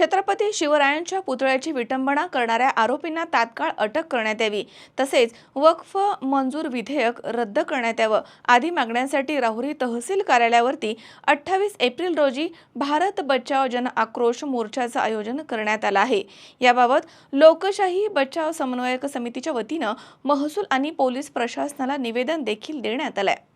छत्रपती शिवरायांच्या पुतळ्याची विटंबना करणाऱ्या आरोपींना तात्काळ अटक करण्यात यावी. तसेच वक्फ मंजूर विधेयक रद्द करण्यात यावं. आदी मागण्यांसाठी राहुरी तहसील कार्यालयावरती अठ्ठावीस एप्रिल रोजी भारत बचाव जन आक्रोश मोर्चाचं आयोजन करण्यात आलं आहे. याबाबत लोकशाही बचाव समन्वयक समितीच्या वतीनं महसूल आणि पोलीस प्रशासनाला निवेदन देखील देण्यात आलं आहे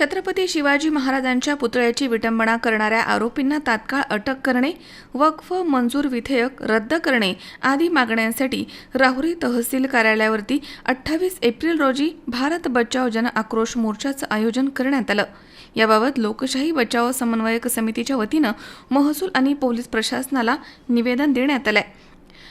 छत्रपती शिवाजी महाराजांच्या पुतळ्याची विटंबना करणाऱ्या आरोपींना तात्काळ अटक करणे वक्फ मंजूर विधेयक रद्द करणे आदी मागण्यांसाठी राहुरी तहसील कार्यालयावरती अठ्ठावीस एप्रिल रोजी भारत बचाव जन आक्रोश मोर्चाचं आयोजन करण्यात आलं. याबाबत लोकशाही बचाव समन्वयक समितीच्या वतीनं महसूल आणि पोलीस प्रशासनाला निवेदन देण्यात आलंय.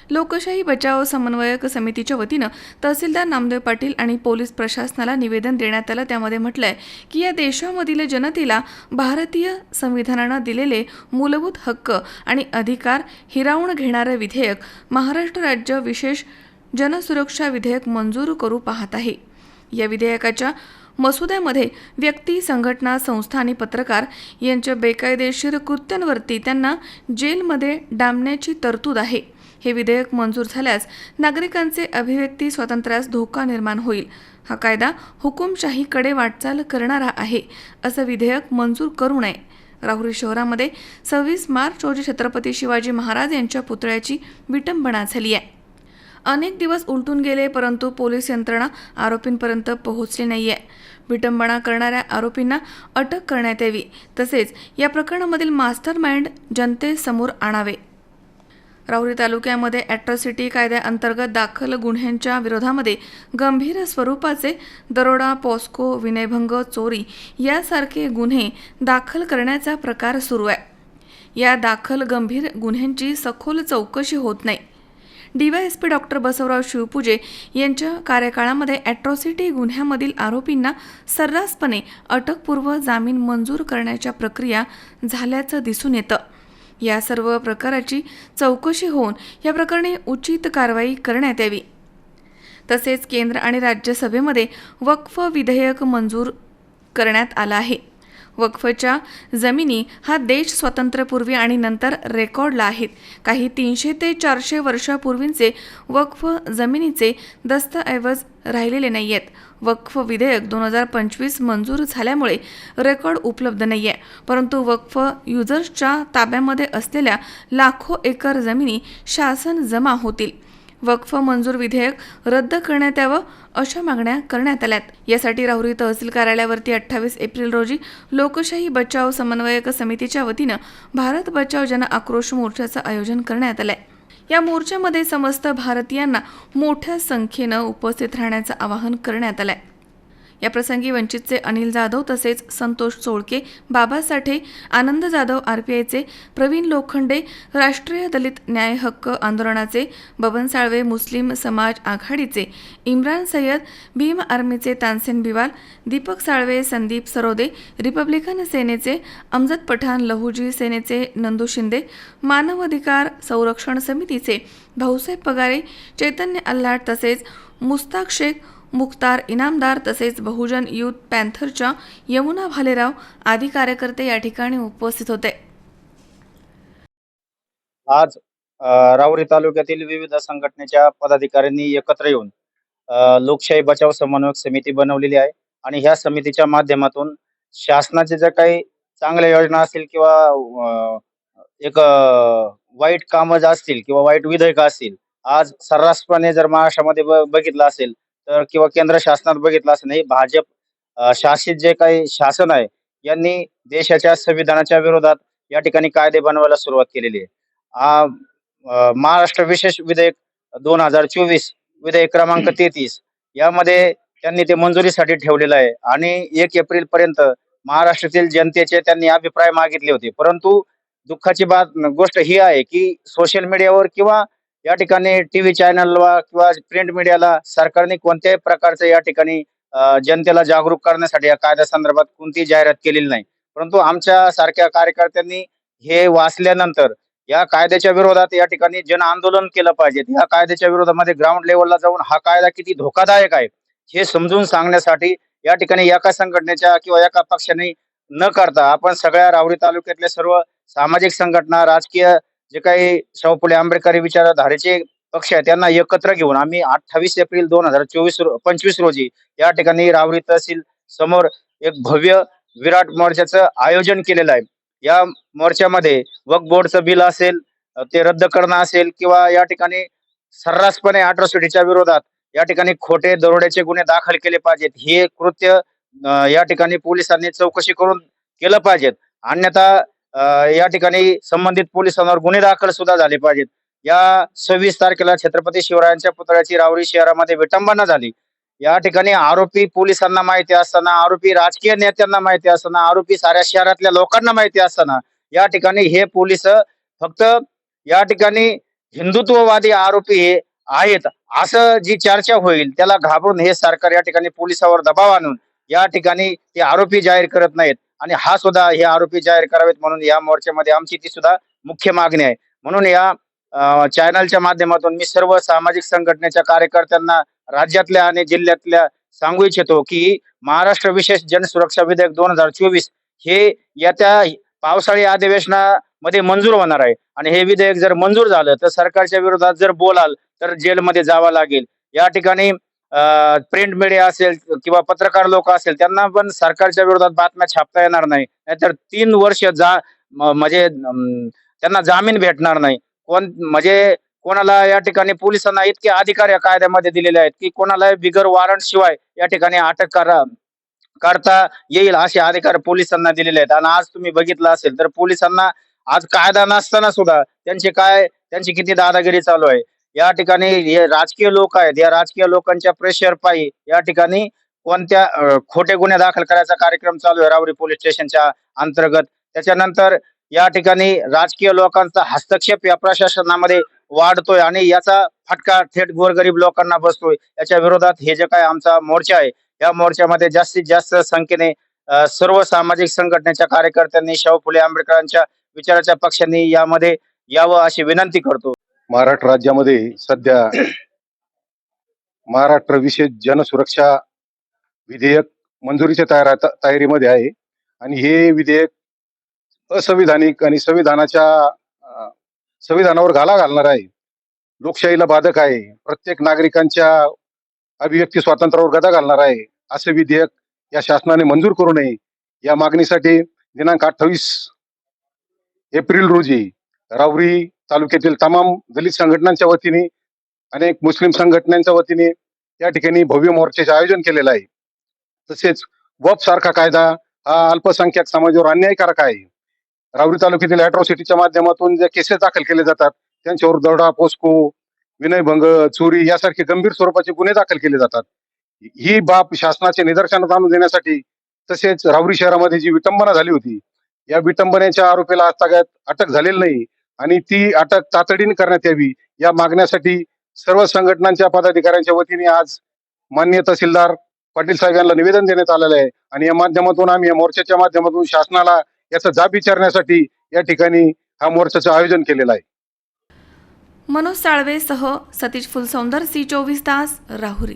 लोकशाही बचाव समन्वयक समितीच्या वतीनं तहसीलदार नामदेव पाटील आणि पोलीस प्रशासनाला निवेदन देण्यात आलं. त्यामध्ये म्हटलंय की या देशामधील जनतेला भारतीय संविधानानं दिलेले मूलभूत हक्क आणि अधिकार हिरावून घेणारं विधेयक महाराष्ट्र राज्य विशेष जनसुरक्षा विधेयक मंजूर करू पाहत आहे. या विधेयकाच्या मसुद्यामध्ये व्यक्ती संघटना संस्था आणि पत्रकार यांच्या बेकायदेशीर कृत्यांवरती त्यांना जेलमध्ये डांबण्याची तरतूद आहे. हे विधेयक मंजूर झाल्यास नागरिकांचे अभिव्यक्ती स्वातंत्र्यास धोका निर्माण होईल. हा कायदा हुकुमशाहीकडे वाटचाल करणारा आहे असं विधेयक मंजूर करू नये. राहुरी शहरामध्ये सव्वीस मार्च रोजी छत्रपती शिवाजी महाराज यांच्या पुतळ्याची विटंबना झाली आहे. अनेक दिवस उलटून गेले परंतु पोलीस यंत्रणा आरोपींपर्यंत पोहोचली नाही आहे विटंबना करणाऱ्या आरोपींना अटक करण्यात यावी. तसेच या प्रकरणामधील मास्टर माइंड जनतेसमोर आणावे. राहुरी तालुक्यामध्ये ॲट्रॉसिटी कायद्याअंतर्गत दाखल गुन्ह्यांच्या विरोधामध्ये गंभीर स्वरूपाचे दरोडा पॉस्को विनयभंग चोरी यासारखे गुन्हे दाखल करण्याचा प्रकार सुरू आहे. या दाखल गंभीर गुन्ह्यांची सखोल चौकशी होत नाही. डीवायएसपी डॉक्टर बसवराव शिवपूजे यांच्या कार्यकाळामध्ये ॲट्रॉसिटी गुन्ह्यामधील आरोपींना सर्रासपणे अटकपूर्व जामीन मंजूर करण्याच्या प्रक्रिया झाल्याचं दिसून येतं. या सर्व प्रकाराची चौकशी होऊन या प्रकरणी उचित कारवाई करण्यात यावी. तसेच केंद्र आणि राज्यसभेमध्ये वक्फ विधेयक मंजूर करण्यात आलं आहे. वक्फच्या जमिनी हा देश स्वातंत्र्यपूर्वी आणि नंतर रेकॉर्डला आहेत. काही तीनशे ते चारशे वर्षापूर्वींचे वक्फ जमिनीचे दस्तऐवज राहिलेले नाही आहेत वक्फ विधेयक दोन हजार पंचवीस मंजूर झाल्यामुळे रेकॉर्ड उपलब्ध नाही आहे परंतु वक्फ युजर्सच्या ताब्यामध्ये असलेल्या लाखो एकर जमिनी शासन जमा होतील. वक्फ मंजूर विधेयक रद्द करण्यात यावं अशा मागण्या करण्यात आल्यात. यासाठी राहुरी तहसील कार्यालयावरती अठ्ठावीस एप्रिल रोजी लोकशाही बचाव समन्वयक समितीच्या वतीनं भारत बचाव जन आक्रोश मोर्चाचं आयोजन करण्यात आलंय. या मोर्चामध्ये समस्त भारतीयांना मोठ्या संख्येनं उपस्थित राहण्याचं आवाहन करण्यात आलंय. याप्रसंगी वंचितचे अनिल जाधव तसेच संतोष चोळके बाबा साठे आनंद जाधव आरपीआयचे प्रवीण लोखंडे राष्ट्रीय दलित न्याय हक्क आंदोलनाचे बबन साळवे मुस्लिम समाज आघाडीचे इम्रान सय्यद भीम आर्मीचे तानसेन बिवाल दीपक साळवे संदीप सरोदे रिपब्लिकन सेनेचे अमजद पठाण लहुजी सेनेचे नंदू शिंदे मानवाधिकार संरक्षण समितीचे भाऊसाहेब पगारे चैतन्य अल्लाट तसेच मुस्ताक शेख मुख्तार इनामदार तसेच बहुजन युथ पॅन्थरच्या यमुना भालेराव आदी कार्यकर्ते या ठिकाणी उपस्थित होते. आज रावरी राहुरी तालुक्यातील विविध संघटनेच्या पदाधिकाऱ्यांनी एकत्र येऊन लोकशाही बचाव समन्वयक समिती बनवलेली आहे आणि ह्या समितीच्या माध्यमातून शासनाचे ज्या काही चांगल्या योजना असतील किंवा एक वाईट कामं असतील किंवा वाईट विधेयक असतील आज सर्रासपणे जर महाराष्ट्रामध्ये बघितलं असेल तर किंवा केंद्र शासनात बघितलं असं नाही भाजप शासित जे काही शासन आहे यांनी देशाच्या संविधानाच्या विरोधात या ठिकाणी कायदे बनवायला सुरुवात केलेली आहे. महाराष्ट्र विशेष विधेयक दोन हजार चोवीस विधेयक क्रमांक तेहतीस यामध्ये त्यांनी ते मंजुरीसाठी ठेवलेलं आहे. आणि एक एप्रिल पर्यंत महाराष्ट्रातील जनतेचे त्यांनी अभिप्राय मागितले होते. परंतु दुःखाची बात गोष्ट ही आहे की सोशल मीडियावर किंवा या ठिकाणी टीव्ही चॅनलला किंवा प्रिंट मीडियाला सरकारने कोणत्याही प्रकारचं या ठिकाणी जनतेला जागरूक करण्यासाठी या कायद्या संदर्भात कोणतीही जाहिरात केलेली नाही. परंतु आमच्या सारख्या कार्यकर्त्यांनी हे वाचल्यानंतर या कायद्याच्या विरोधात या ठिकाणी जन आंदोलन केलं पाहिजे. या कायद्याच्या विरोधामध्ये ग्राउंड लेवलला जाऊन हा कायदा किती धोकादायक आहे हे समजून सांगण्यासाठी या ठिकाणी एका संघटनेच्या किंवा एका पक्षाने न करता आपण सगळ्या रावरी तालुक्यातल्या सर्व सामाजिक संघटना राजकीय जे काही शाहू फुले आंबेडकरी विचारधारेचे पक्ष आहेत त्यांना एकत्र घेऊन आम्ही अठ्ठावीस एप्रिल दोन हजार चोवीस पंचवीस रोजी या ठिकाणी रावरी तहसील समोर एक भव्य विराट मोर्चाचं आयोजन केलेलं आहे. या मोर्चामध्ये वक्फ बोर्डचं बिल असेल ते रद्द करणं असेल किंवा या ठिकाणी सर्रासपणे अट्रॉसिटीच्या विरोधात या ठिकाणी खोटे दरोड्याचे गुन्हे दाखल केले पाहिजेत. हे कृत्य या ठिकाणी पोलिसांनी चौकशी करून केलं पाहिजेत. अन्यथा या ठिकाणी संबंधित पोलिसांवर गुन्हे दाखल सुद्धा झाले पाहिजेत. या सव्वीस तारखेला छत्रपती शिवरायांच्या पुतळ्याची रावरी शहरामध्ये विटंबना झाली. या ठिकाणी आरोपी पोलिसांना माहिती असताना आरोपी राजकीय नेत्यांना माहिती असताना आरोपी साऱ्या शहरातल्या लोकांना माहिती असताना या ठिकाणी हे पोलीस फक्त या ठिकाणी हिंदुत्ववादी आरोपी हे आहेत. असं जी चर्चा होईल त्याला घाबरून हे सरकार या ठिकाणी पोलिसावर दबाव आणून या ठिकाणी ते आरोपी जाहीर करत नाहीत. आणि हा सुद्धा हे आरोपी जाहीर करावेत म्हणून या मोर्चामध्ये आमची ती सुद्धा मुख्य मागणी आहे. म्हणून या चॅनलच्या माध्यमातून मी सर्व सामाजिक संघटनेच्या कार्यकर्त्यांना राज्यातल्या आणि जिल्ह्यातल्या सांगू इच्छितो की महाराष्ट्र विशेष जनसुरक्षा विधेयक दोन हजार चोवीस हे येत्या पावसाळी अधिवेशनामध्ये मंजूर होणार आहे. आणि हे विधेयक जर मंजूर झालं तर सरकारच्या विरोधात जर बोलाल तर जेलमध्ये जावं लागेल. या ठिकाणी प्रिंट मीडिया असेल किंवा पत्रकार लोक असेल त्यांना पण सरकारच्या विरोधात बातम्या छापता येणार नाही. नाहीतर तीन वर्ष जा म्हणजे अं, त्यांना जामीन भेटणार नाही. कोण म्हणजे कोणाला या ठिकाणी पोलिसांना इतके अधिकार या कायद्यामध्ये दिलेले आहेत की कोणाला बिगर वॉरंट शिवाय या ठिकाणी अटक करा करता येईल असे अधिकार पोलिसांना दिलेले आहेत. आणि आज तुम्ही बघितलं असेल तर पोलिसांना आज कायदा नसताना सुद्धा त्यांचे काय त्यांची किती दादागिरी चालू आहे? या ठिकाणी हे राजकीय लोक आहेत या राजकीय लोकांच्या प्रेशर पायी या ठिकाणी कोणत्या खोटे गुन्हे दाखल करायचा कार्यक्रम चालू आहे रावरी पोलीस स्टेशनच्या अंतर्गत. त्याच्यानंतर या ठिकाणी राजकीय लोकांचा हस्तक्षेप या प्रशासनामध्ये वाढतोय आणि याचा फटका थेट गोरगरीब लोकांना बसतोय. याच्या विरोधात हे जे काय आमचा मोर्चा आहे या मोर्चामध्ये जास्तीत जास्त संख्येने सर्व सामाजिक संघटनेच्या कार्यकर्त्यांनी शाहू फुले आंबेडकरांच्या विचाराच्या पक्षांनी यामध्ये यावं अशी विनंती करतो. महाराष्ट्र राज्यामध्ये सध्या महाराष्ट्र विशेष जनसुरक्षा विधेयक मंजुरीच्या तयार तयारीमध्ये आहे. आणि हे विधेयक असंविधानिक आणि संविधानाच्या संविधानावर घाला घालणार आहे. लोकशाहीला बाधक आहे. प्रत्येक नागरिकांच्या अभिव्यक्ती स्वातंत्र्यावर गदा घालणार आहे. असे विधेयक या शासनाने मंजूर करू नये. या मागणीसाठी दिनांक अठ्ठावीस एप्रिल रोजी रावरी तालुक्यातील तमाम दलित संघटनांच्या वतीने अनेक मुस्लिम संघटनांच्या वतीने या ठिकाणी भव्य मोर्चाचे आयोजन केलेलं आहे. तसेच वप सारखा कायदा हा अल्पसंख्याक समाजावर अन्यायकारक आहे. रावरी तालुक्यातील अॅट्रॉसिटीच्या माध्यमातून जे केसेस दाखल केले जातात त्यांच्यावर दरोडा पोस्को विनयभंग चोरी यासारखे गंभीर स्वरूपाचे गुन्हे दाखल केले जातात. ही बाब शासनाचे निदर्शनात आणून देण्यासाठी तसेच रावरी शहरामध्ये जी विटंबना झाली होती या विटंबनेच्या आरोपीला आजतागायत अटक झालेली नाही. आणि ती अटक तातडीने करण्यात यावी या मागण्यासाठी सर्व संघटनांच्या पदाधिकाऱ्यांच्या वतीने आज माननीय तहसीलदार पाटील साहेब यांना निवेदन देण्यात आलेलं आहे. आणि या माध्यमातून आम्ही या मोर्चाच्या माध्यमातून शासनाला याचा जाब विचारण्यासाठी या ठिकाणी हा मोर्चाचं आयोजन केलेलं आहे. मनोज साळवेसह सतीश फुलसौंदर सी चोवीस तास राहुरी.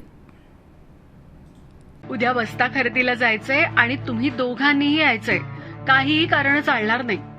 उद्या बस्ता खरेदीला जायचंय आणि तुम्ही दोघांनीही यायचंय. काहीही कारण चालणार नाही.